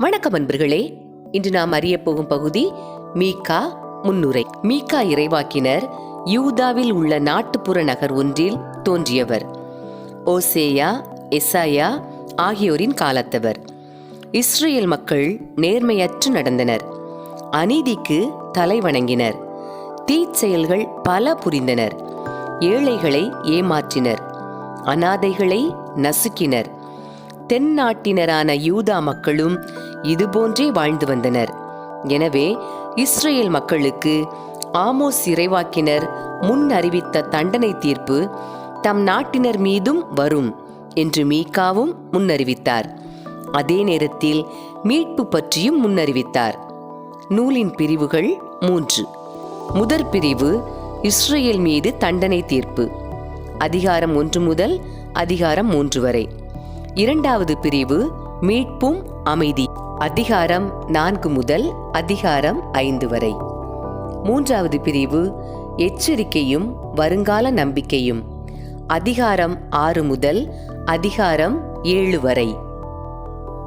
வணக்கம் அன்பர்களே. இன்று நாம் அறிய போகும் பகுதி மீகா முன்னுரை. மீகா இறைவாக்கினர் யூதாவில் உள்ள நாட்டுப்புற நகர் ஒன்றில் தோன்றியவர். ஓசேயா எசாயா ஆகியோரின் காலத்தவர். இஸ்ரேல் மக்கள் நேர்மையற்று நடந்தனர். அநீதிக்கு தலை வணங்கினர். தீச்செயல்கள் பல புரிந்தனர். ஏழைகளை ஏமாற்றினர். அனாதைகளை நசுக்கினர். தென்னாட்டினரான யூதா மக்களும் இதுபோன்றே வாழ்ந்து வந்தனர். எனவே இஸ்ரேல் மக்களுக்கு ஆமோஸ் இறைவாக்கினர் முன் அறிவித்த தண்டனை தீர்ப்பு தம் நாட்டினர் மீதும் வரும் என்று மீகாவும் முன்னறிவித்தார். அதே நேரத்தில் மீட்பு பற்றியும் முன்னறிவித்தார். நூலின் பிரிவுகள் மூன்று. முதற் பிரிவு இஸ்ரேல் மீது தண்டனை தீர்ப்பு. அதிகாரம் ஒன்று முதல் அதிகாரம் மூன்று வரை. இரண்டாவது பிரிவு மீட்பும் அமைதி. அதிகாரம் நான்கு முதல் அதிகாரம் ஐந்து வரை. மூன்றாவது பிரிவு எச்சரிக்கையும் வருங்கால நம்பிக்கையும். அதிகாரம் ஆறு முதல் அதிகாரம் ஏழு வரை.